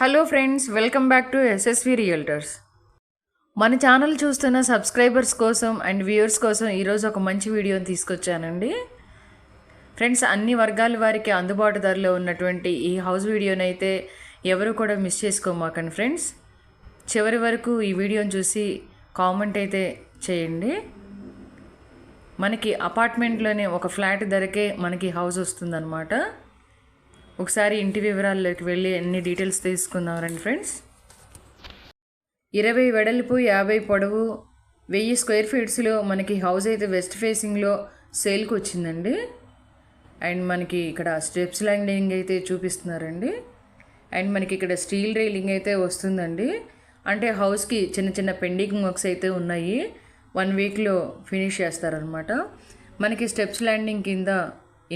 Hello friends welcome back to SSV realtors మన channel చూస్తున్న subscribers కోసం అండ్ వ్యూయర్స్ కోసం ఈరోజు ఒక మంచి వీడియోని తీసుకొచ్చానండి. ఫ్రెండ్స్ అన్ని వర్గాల వారికి అందుబాటు ధరలో ఉన్నటువంటి ఈ హౌస్ వీడియోని అయితే ఎవరు కూడా మిస్ చేసుకోమాకండి ఫ్రెండ్స్ చివరి వరకు ఈ వీడియోని చూసి కామెంట్ అయితే చేయండి. మనకి అపార్ట్మెంట్లోనే ఒక ఫ్లాట్ ధరకే మనకి హౌస్ వస్తుందన్నమాట. ఒకసారి ఇంటి వివరాల్లోకి వెళ్ళి అన్ని డీటెయిల్స్ తీసుకుందాం రండి ఫ్రెండ్స్. ఇరవై వెడల్పు యాభై పొడవు వెయ్యి స్క్వేర్ ఫీట్స్లో మనకి హౌస్ అయితే వెస్ట్ ఫేసింగ్లో సేల్కి వచ్చిందండి. అండ్ మనకి ఇక్కడ స్టెప్స్ ల్యాండింగ్ అయితే చూపిస్తున్నారండి. అండ్ మనకి ఇక్కడ స్టీల్ రైలింగ్ అయితే వస్తుందండి. అంటే హౌస్కి చిన్న చిన్న పెండింగ్ వర్క్స్ అయితే ఉన్నాయి. వన్ వీక్లో ఫినిష్ చేస్తారనమాట మనకి స్టెప్స్ ల్యాండింగ్ కింద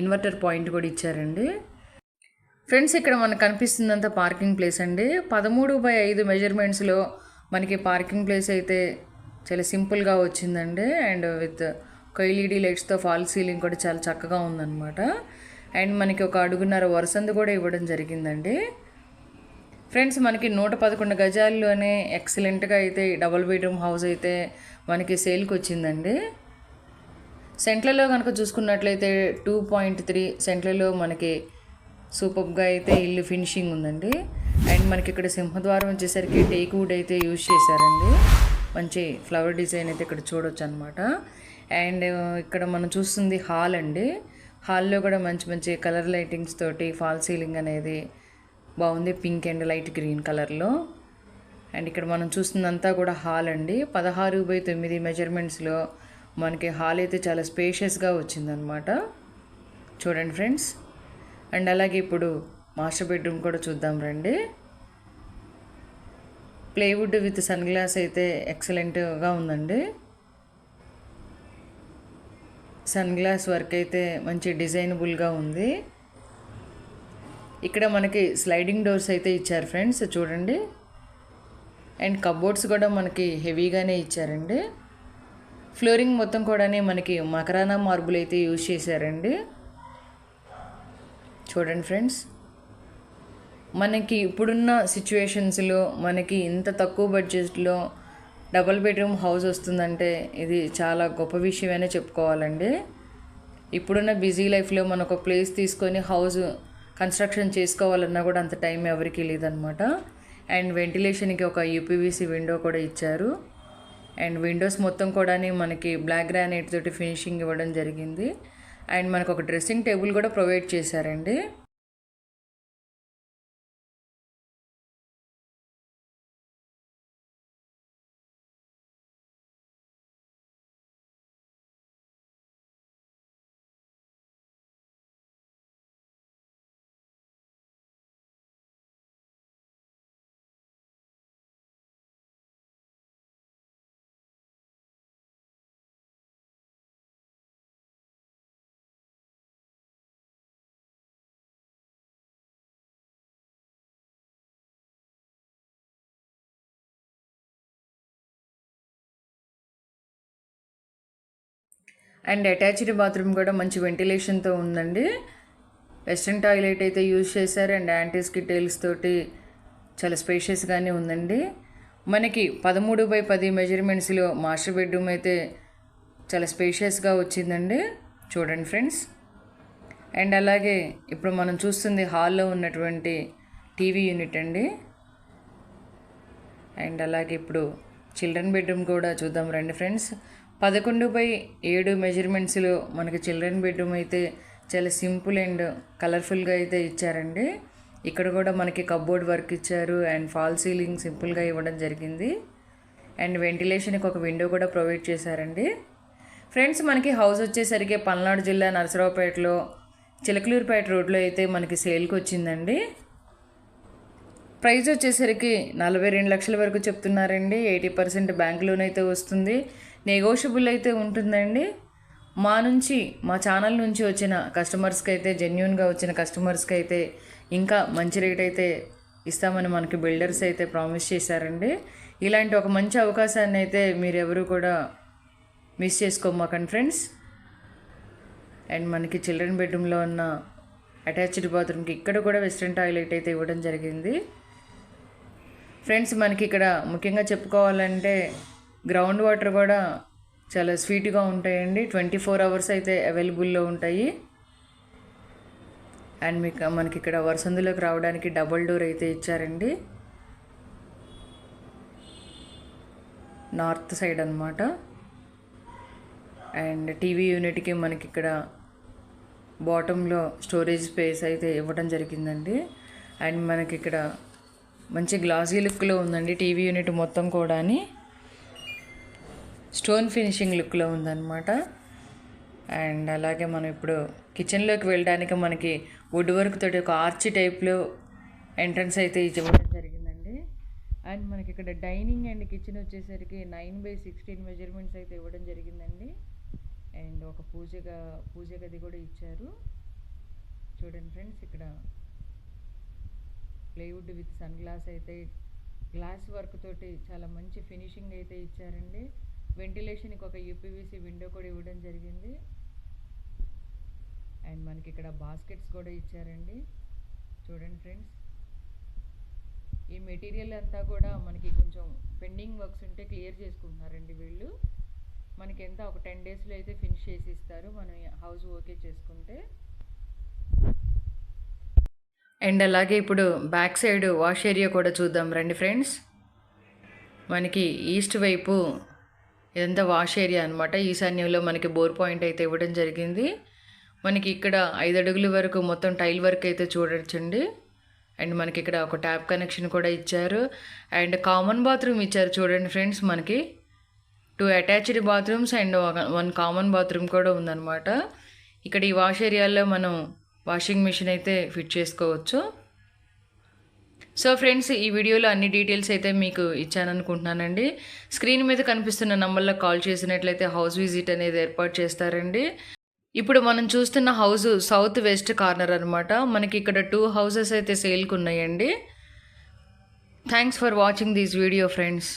ఇన్వర్టర్ పాయింట్ కూడా ఇచ్చారండి. ఫ్రెండ్స్ ఇక్కడ మనకు కనిపిస్తుందంతా పార్కింగ్ ప్లేస్ అండి. పదమూడు బై ఐదు మెజర్మెంట్స్లో మనకి పార్కింగ్ ప్లేస్ అయితే చాలా సింపుల్గా వచ్చిందండి. అండ్ విత్ ఒక ఎల్ఈడి లైట్స్తో ఫాల్ సీలింగ్ కూడా చాలా చక్కగా ఉందన్నమాట. అండ్ మనకి ఒక అడుగున్నర వరుసంది కూడా ఇవ్వడం జరిగిందండి. ఫ్రెండ్స్ మనకి నూట పదకొండు గజాల్లోనే ఎక్సలెంట్గా అయితే డబుల్ బెడ్రూమ్ హౌస్ అయితే మనకి సేల్కి వచ్చిందండి. సెంట్లలో కనుక చూసుకున్నట్లయితే టూ పాయింట్ త్రీ సెంట్లలో మనకి సూపర్గా అయితే ఇల్లు ఫినిషింగ్ ఉందండి. అండ్ మనకి ఇక్కడ సింహద్వారం వచ్చేసరికి టేక్ వుడ్ అయితే యూజ్ చేశారండి. మంచి ఫ్లవర్ డిజైన్ అయితే ఇక్కడ చూడొచ్చు అనమాట అండ్ ఇక్కడ మనం చూస్తుంది హాల్ అండి. హాల్లో కూడా మంచి మంచి కలర్ లైటింగ్స్ తోటి ఫాల్ సీలింగ్ అనేది బాగుంది. పింక్ అండ్ లైట్ గ్రీన్ కలర్లో. అండ్ ఇక్కడ మనం చూస్తుందంతా కూడా హాల్ అండి. పదహారు బై తొమ్మిది మెజర్మెంట్స్లో మనకి హాల్ అయితే చాలా స్పేషియస్గా వచ్చిందనమాట. చూడండి ఫ్రెండ్స్. అండ్ అలాగే ఇప్పుడు మాస్టర్ బెడ్రూమ్ కూడా చూద్దాం రండి. ప్లేవుడ్ విత్ సన్ గ్లాస్ అయితే ఎక్సలెంట్గా ఉందండి. సన్ గ్లాస్ వర్క్ అయితే మంచి డిజైనబుల్గా ఉంది. ఇక్కడ మనకి స్లైడింగ్ డోర్స్ అయితే ఇచ్చారు ఫ్రెండ్స్ చూడండి. అండ్ కబోర్డ్స్ కూడా మనకి హెవీగానే ఇచ్చారండి. ఫ్లోరింగ్ మొత్తం కూడా మనకి మకరానా మార్బుల్ అయితే యూజ్ చేశారండి. చూడండి ఫ్రెండ్స్. మనకి ఇప్పుడున్న సిచ్యువేషన్స్లో మనకి ఇంత తక్కువ బడ్జెట్లో డబుల్ బెడ్రూమ్ హౌస్ వస్తుందంటే ఇది చాలా గొప్ప విషయమనే చెప్పుకోవాలండి. ఇప్పుడున్న బిజీ లైఫ్లో మనం ఒక ప్లేస్ తీసుకొని హౌస్ కన్స్ట్రక్షన్ చేసుకోవాలన్నా కూడా అంత టైం ఎవరికి లేదనమాట అండ్ వెంటిలేషన్కి ఒక యూపీవీసీ విండో కూడా ఇచ్చారు. అండ్ విండోస్ మొత్తం కూడా మనకి బ్లాక్ గ్రానైట్ తోటి ఫినిషింగ్ ఇవ్వడం జరిగింది. అండ్ మనకు ఒక డ్రెస్సింగ్ టేబుల్ కూడా ప్రొవైడ్ చేశారండి. అండ్ అటాచ్డ్ బాత్రూమ్ కూడా మంచి వెంటిలేషన్తో ఉందండి. వెస్ట్రన్ టాయిలెట్ అయితే యూజ్ చేశారు అండ్ యాంటీస్కి టైల్స్ తోటి చాలా స్పేషియస్గానే ఉందండి. మనకి పదమూడు బై పది మెజర్మెంట్స్లో మాస్టర్ బెడ్రూమ్ అయితే చాలా స్పేషియస్గా వచ్చిందండి. చూడండి ఫ్రెండ్స్. అండ్ అలాగే ఇప్పుడు మనం చూస్తుంది హాల్లో ఉన్నటువంటి టీవీ యూనిట్ అండి. అండ్ అలాగే ఇప్పుడు చిల్డ్రన్ బెడ్రూమ్ కూడా చూద్దాం రండి ఫ్రెండ్స్. పదకొండు బై ఏడు మెజర్మెంట్స్లో మనకి చిల్డ్రన్ బెడ్రూమ్ అయితే చాలా సింపుల్ అండ్ కలర్ఫుల్గా అయితే ఇచ్చారండి. ఇక్కడ కూడా మనకి కబ్బోర్డ్ వర్క్ ఇచ్చారు అండ్ ఫాల్ సీలింగ్ సింపుల్గా ఇవ్వడం జరిగింది. అండ్ వెంటిలేషన్కి ఒక విండో కూడా ప్రొవైడ్ చేశారండి. ఫ్రెండ్స్ మనకి హౌస్ వచ్చేసరికి పల్నాడు జిల్లా నరసరావుపేటలో చిలకలూరుపేట రోడ్లో అయితే మనకి సేల్కి వచ్చిందండి. ప్రైస్ వచ్చేసరికి నలభై రెండు లక్షల వరకు చెప్తున్నారండి. ఎయిటీ పర్సెంట్ బ్యాంక్ లోన్ అయితే వస్తుంది. నెగోషియబుల్ అయితే ఉంటుందండి. మా నుంచి మా ఛానల్ నుంచి వచ్చిన కస్టమర్స్కి అయితే జెన్యున్గా వచ్చిన కస్టమర్స్కి అయితే ఇంకా మంచి రేట్ అయితే ఇస్తామని మనకి బిల్డర్స్ అయితే ప్రామిస్ చేశారండి. ఇలాంటి ఒక మంచి అవకాశాన్ని అయితే మీరు ఎవరు కూడా మిస్ చేసుకోమాకండి ఫ్రెండ్స్. అండ్ మనకి చిల్డ్రన్ బెడ్రూమ్లో ఉన్న అటాచ్డ్ బాత్రూమ్కి ఇక్కడ కూడా వెస్ట్రన్ టాయిలెట్ అయితే ఇవ్వడం జరిగింది. ఫ్రెండ్స్ మనకి ఇక్కడ ముఖ్యంగా చెప్పుకోవాలంటే గ్రౌండ్ వాటర్ కూడా చాలా స్వీట్గా ఉంటాయండి. ట్వంటీ ఫోర్ అవర్స్ అయితే అవైలబుల్లో ఉంటాయి. అండ్ మీకు మనకి ఇక్కడ వరసందులోకి రావడానికి డబుల్ డోర్ అయితే ఇచ్చారండి. నార్త్ సైడ్ అనమాట అండ్ టీవీ యూనిట్కి మనకి ఇక్కడ బాటంలో స్టోరేజ్ స్పేస్ అయితే ఇవ్వడం జరిగిందండి. అండ్ మనకి ఇక్కడ మంచి గ్లాసీ లుక్లో ఉందండి టీవీ యూనిట్ మొత్తం కూడా స్టోన్ ఫినిషింగ్ లుక్లో ఉందన్నమాట. అండ్ అలాగే మనం ఇప్పుడు కిచెన్లోకి వెళ్ళడానికి మనకి వుడ్ వర్క్ తోటి ఒక ఆర్చి టైప్లో ఎంట్రన్స్ అయితే ఇవ్వడం జరిగిందండి. అండ్ మనకి ఇక్కడ డైనింగ్ అండ్ కిచెన్ వచ్చేసరికి నైన్ బై సిక్స్టీన్ మెజర్మెంట్స్ అయితే ఇవ్వడం జరిగిందండి. అండ్ ఒక పూజగా పూజ గది కూడా ఇచ్చారు. చూడండి ఫ్రెండ్స్ ఇక్కడ ప్లేవుడ్ విత్ సన్ గ్లాస్ అయితే గ్లాస్ వర్క్ తోటి చాలా మంచి ఫినిషింగ్ అయితే ఇచ్చారండి. వెంటిలేషన్కి ఒక యూపీవీసీ విండో కూడా ఇవ్వడం జరిగింది. అండ్ మనకి ఇక్కడ బాస్కెట్స్ కూడా ఇచ్చారండి. చూడండి ఫ్రెండ్స్. ఈ మెటీరియల్ అంతా కూడా మనకి కొంచెం పెండింగ్ వర్క్స్ ఉంటే క్లియర్ చేసుకుంటున్నారండి వీళ్ళు. మనకి ఎంత ఒక టెన్ డేస్లో అయితే ఫినిష్ చేసి ఇస్తారు. మనం హౌస్ ఓకే చేసుకుంటే. అండ్ అలాగే ఇప్పుడు బ్యాక్ సైడ్ వాష్ ఏరియా కూడా చూద్దాం రండి ఫ్రెండ్స్. మనకి ఈస్ట్ వైపు ఇదంతా వాష్ ఏరియా అనమాట ఈశాన్యంలో మనకి బోర్ పాయింట్ అయితే ఇవ్వడం జరిగింది. మనకి ఇక్కడ ఐదు అడుగుల వరకు మొత్తం టైల్ వర్క్ అయితే చూడొచ్చండి. అండ్ మనకి ఇక్కడ ఒక ట్యాప్ కనెక్షన్ కూడా ఇచ్చారు. అండ్ కామన్ బాత్రూమ్ ఇచ్చారు చూడండి ఫ్రెండ్స్ మనకి. Two attached bathrooms and one common bathroom కూడా ఉందన్నమాట. ఇక్కడ ఈ వాష్ ఏరియాలో మనం వాషింగ్ మిషన్ అయితే ఫిట్ చేసుకోవచ్చు. సో ఫ్రెండ్స్ ఈ వీడియోలో అన్ని డీటెయిల్స్ అయితే మీకు ఇచ్చాను అనుకుంటున్నానండి స్క్రీన్ మీద కనిపిస్తున్న నంబర్లో కాల్ చేసినట్లయితే హౌస్ విజిట్ అనేది ఏర్పాటు చేస్తారండి. ఇప్పుడు మనం చూస్తున్న హౌస్ సౌత్ వెస్ట్ కార్నర్ అనమాట మనకి ఇక్కడ టూ హౌసెస్ అయితే సేల్కి ఉన్నాయండి. Thanks for watching this video friends